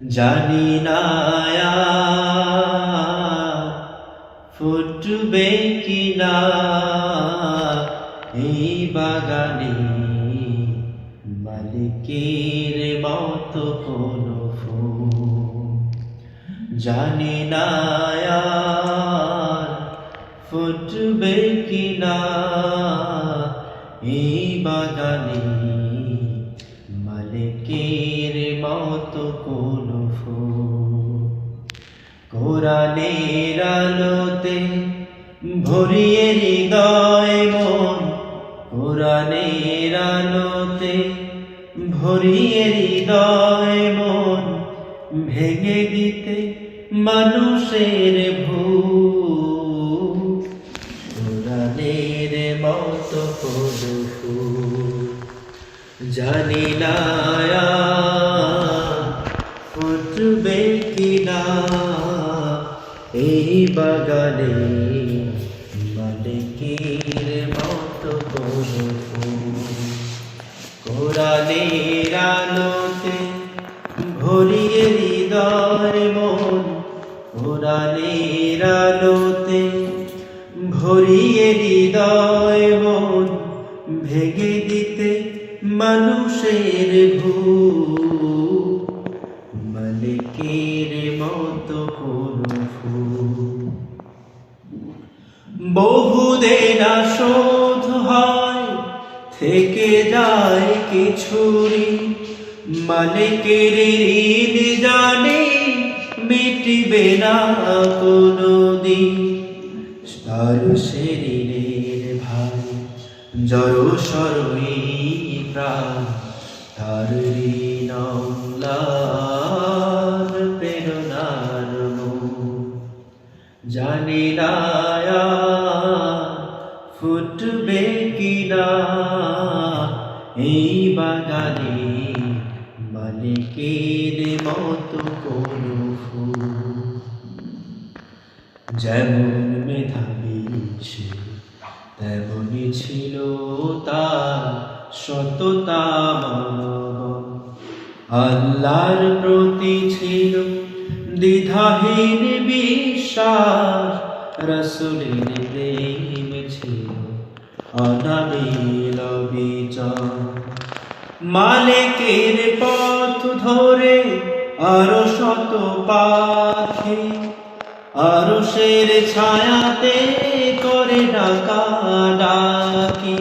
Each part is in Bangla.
জানি না ফুটবে কি না এই বাগানে। মালিকের মতো কোনো জানি না ফুটবে কি না এই বাগানে। মালিকের মতো কোনো কোরআনের আলোতে ভরিয়ে হৃদয় মন। কোরআনের আলোতে ভরিয়ে হৃদয় মন। ভেঙে দিতে মানুষের ভুল। কোরআনের মতো জানি না কিনা? এই বাগানে মালিকের মতো কোনো কোরআনের আলোতে ভরিয়ে হৃদয় মন কোরআনের আলোতে ভরিয়ে হৃদয় মন, ভেঙে দিতে মানুষের ভুল। মালিকের মতো কোনো ফুল বহুদিন শোধ হয়, থেকে যায় কিছুরি। মালিকের ঋণ জানে, মিটিবে না কোনো দিন তার শরীরের ভাই জয় সরই প্রাণ। তার জানি ফুটবে কিনা এই বাগানে মালিকের মতো কোনো ফুল যেমন মেধাবী তেমনই ছিল তার সততা। আল্লাহর প্রতি ছিল দ্বিধাহীন বিশ্বাস, রসুলের প্রেম ছিল অনাবিল মালিকের পথ ধরে আরও শত পাখি আরও শের ছায়াতে করে ডাকা ডাকি।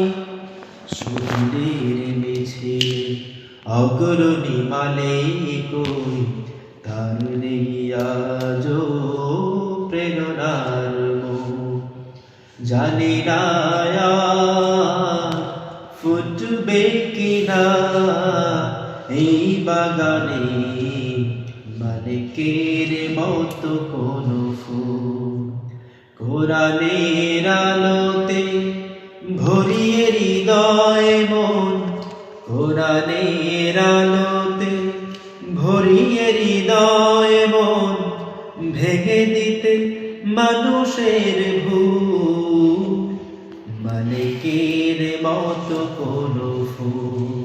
সুন্দর মিছিল, অগ্রণী মালে কই তার জানি না ফুটবে কিনা এই বাগানে? মালিকের মতো কোনো ফুল কোরআনের আলোতে ভরিয়ে হৃদয় মন, কোরআনের আলোতে ভরিয়ে হৃদয় মন, ভেঙে দিতে মানুষের ভুল। মালিকের মতো কোনো ফুল।